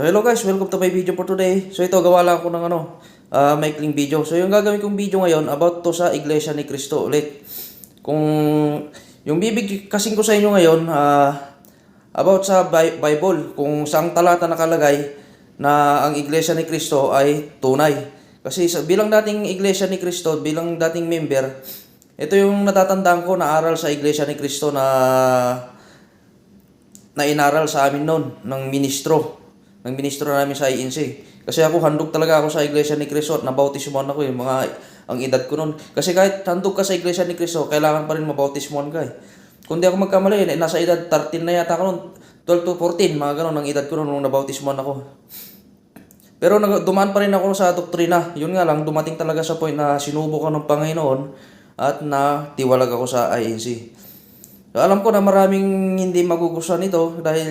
So hello guys, welcome to my video for today. So ito, gawa lang ako ng ano, ah, maikling video. So yung gagawin kong video ngayon, about to sa Iglesia ni Cristo ulit. Kung yung bibig kasing ko sa inyo ngayon, ah, about sa Bi- Bible, kung saang talata nakalagay na ang Iglesia ni Cristo ay tunay. Kasi sa, bilang dating Iglesia ni Cristo, bilang dating member, ito yung natatandaan ko na aral sa Iglesia ni Cristo na na inaral sa amin noon ng ministro ng ministro namin sa INC. Kasi ako handog talaga ako sa Iglesia ni Cristo at nabautismoan ako eh, mga ang edad ko noon. Kasi kahit handog ka sa Iglesia ni Cristo, kailangan pa rin mabautismoan ka eh. Kung di ako magkamali, eh, nasa edad 13 na yata ako noon, 12 to 14, mga ganun ang edad ko noon nung nabautismoan ako. Pero dumaan pa rin ako sa doktrina. Yun nga lang, dumating talaga sa point na sinubo ko ng Panginoon at na tiwalag ako sa INC. Alam ko na maraming hindi magugustuhan ito dahil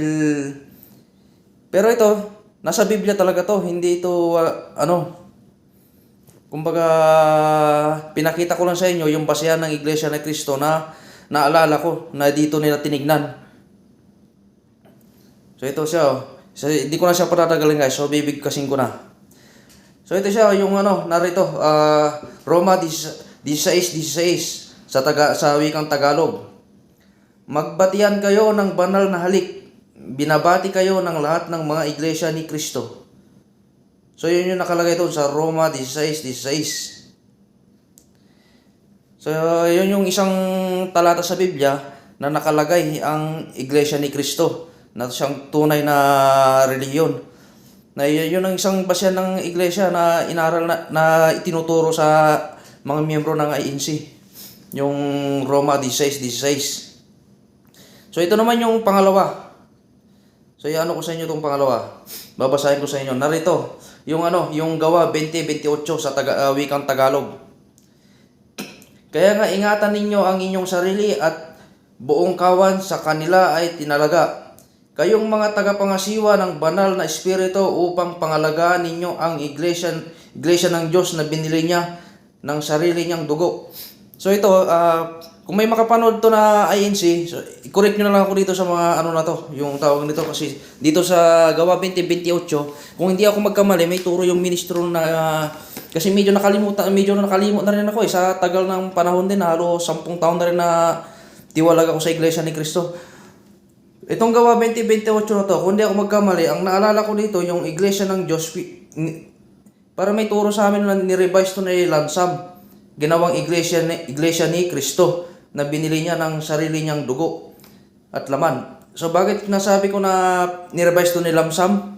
pero ito, nasa Biblia talaga to, hindi ito ah, ano kumbaga pinakita ko lang sa inyo yung basehan ng Iglesia ni Cristo na naalala ko na dito nila tinignan. So ito siya, oh. Hindi ko na siya patatagalin guys, so bibig kasing ko na. So ito siya yung ano, narito, ah, Roma 16:16 sa taga sa wikang Tagalog. Magbatian kayo ng banal na halik. Binabati kayo ng lahat ng mga iglesia ni Kristo. So yun yung nakalagay doon sa Roma 16:16. So yun yung isang talata sa Biblia na nakalagay ang iglesia ni Kristo na siyang tunay na reliyon. Na yun, ang isang basyan ng iglesia na inaral na, na itinuturo sa mga miyembro ng INC. Yung Roma 16:16. So ito naman yung pangalawa. So ano ko sa inyo itong pangalawa. Babasahin ko sa inyo. Narito, yung ano, yung gawa 2028 sa taga, ah, wikang Tagalog. Kaya nga ingatan ninyo ang inyong sarili at buong kawan sa kanila ay tinalaga. Kayong mga tagapangasiwa ng banal na espiritu upang pangalagaan ninyo ang iglesia, iglesia ng Diyos na binili niya ng sarili niyang dugo. So ito, ah, kung may makapanood to na INC, so, i-correct nyo na lang ako dito sa mga ano na to, yung tawag nito. Kasi dito sa gawa 2028, kung hindi ako magkamali, may turo yung ministro na ah, kasi medyo nakalimutan, medyo nakalimot na rin ako eh, sa tagal ng panahon din, halos 10 taon na rin na tiwalag ako sa Iglesia ni Cristo. Itong gawa 2028 na to, kung hindi ako magkamali, ang naalala ko dito, yung Iglesia ng Diyos, para may turo sa amin na nirevise to na Lansam, ginawang iglesia ni, iglesia ni Kristo na binili niya ng sarili niyang dugo at laman. So bakit nasabi ko na nirevise to ni Lamsam?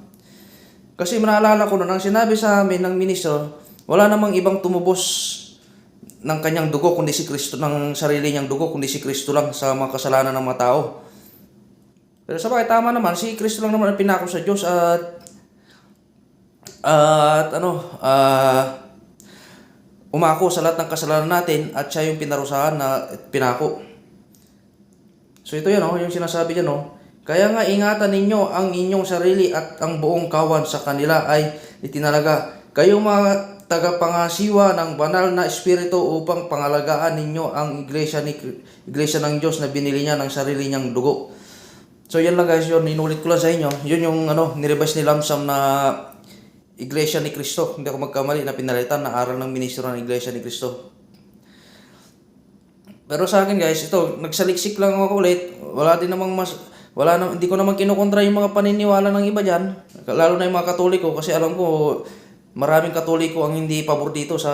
Kasi naalala ko na nang sinabi sa amin ng ministro, wala namang ibang tumubos ng kanyang dugo kundi si Kristo ng sarili niyang dugo kundi si Kristo lang sa mga kasalanan ng mga tao. Pero sa bagay tama naman si Kristo lang naman ang pinako sa Diyos at at ano ah umako sa lahat ng kasalanan natin at siya yung pinarusahan na pinako. So ito yan oh, yung sinasabi niya no. Kaya nga ingatan ninyo ang inyong sarili at ang buong kawan sa kanila ay itinalaga. Kayong mga tagapangasiwa ng banal na espiritu upang pangalagaan ninyo ang iglesia ni iglesia ng Diyos na binili niya ng sarili niyang dugo. So yan lang guys, yun inulit ko lang sa inyo. Yun yung ano, nirevise ni Lamsam na Iglesia ni Cristo. Hindi ako magkamali na pinalitan na aral ng ministro ng Iglesia ni Cristo. Pero sa akin guys, ito, nagsaliksik lang ako ulit. Wala din namang mas wala na, hindi ko naman kinukontra yung mga paniniwala ng iba diyan, lalo na yung mga Katoliko kasi alam ko maraming Katoliko ang hindi pabor dito sa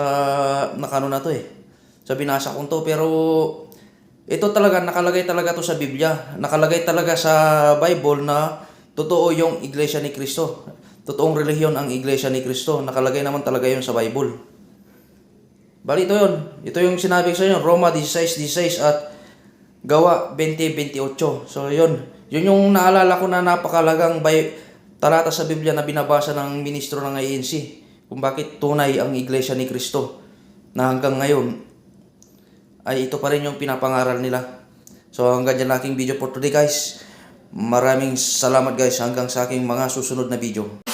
nakano na to eh. Sa binasa kong to pero ito talaga nakalagay talaga to sa Biblia. Nakalagay talaga sa Bible na totoo yung Iglesia ni Cristo. Totoong relihiyon ang Iglesia ni Cristo. Nakalagay naman talaga yun sa Bible. Bali ito yun. Ito yung sinabi ko sa inyo, Roma 16:16 at Gawa 20:28. So yun. Yun yung naalala ko na napakalagang bay talata sa Biblia na binabasa ng ministro ng INC. Kung bakit tunay ang Iglesia ni Cristo. Na hanggang ngayon ay ito pa rin yung pinapangaral nila. So hanggang dyan aking video for today guys. Maraming salamat guys hanggang sa aking mga susunod na video.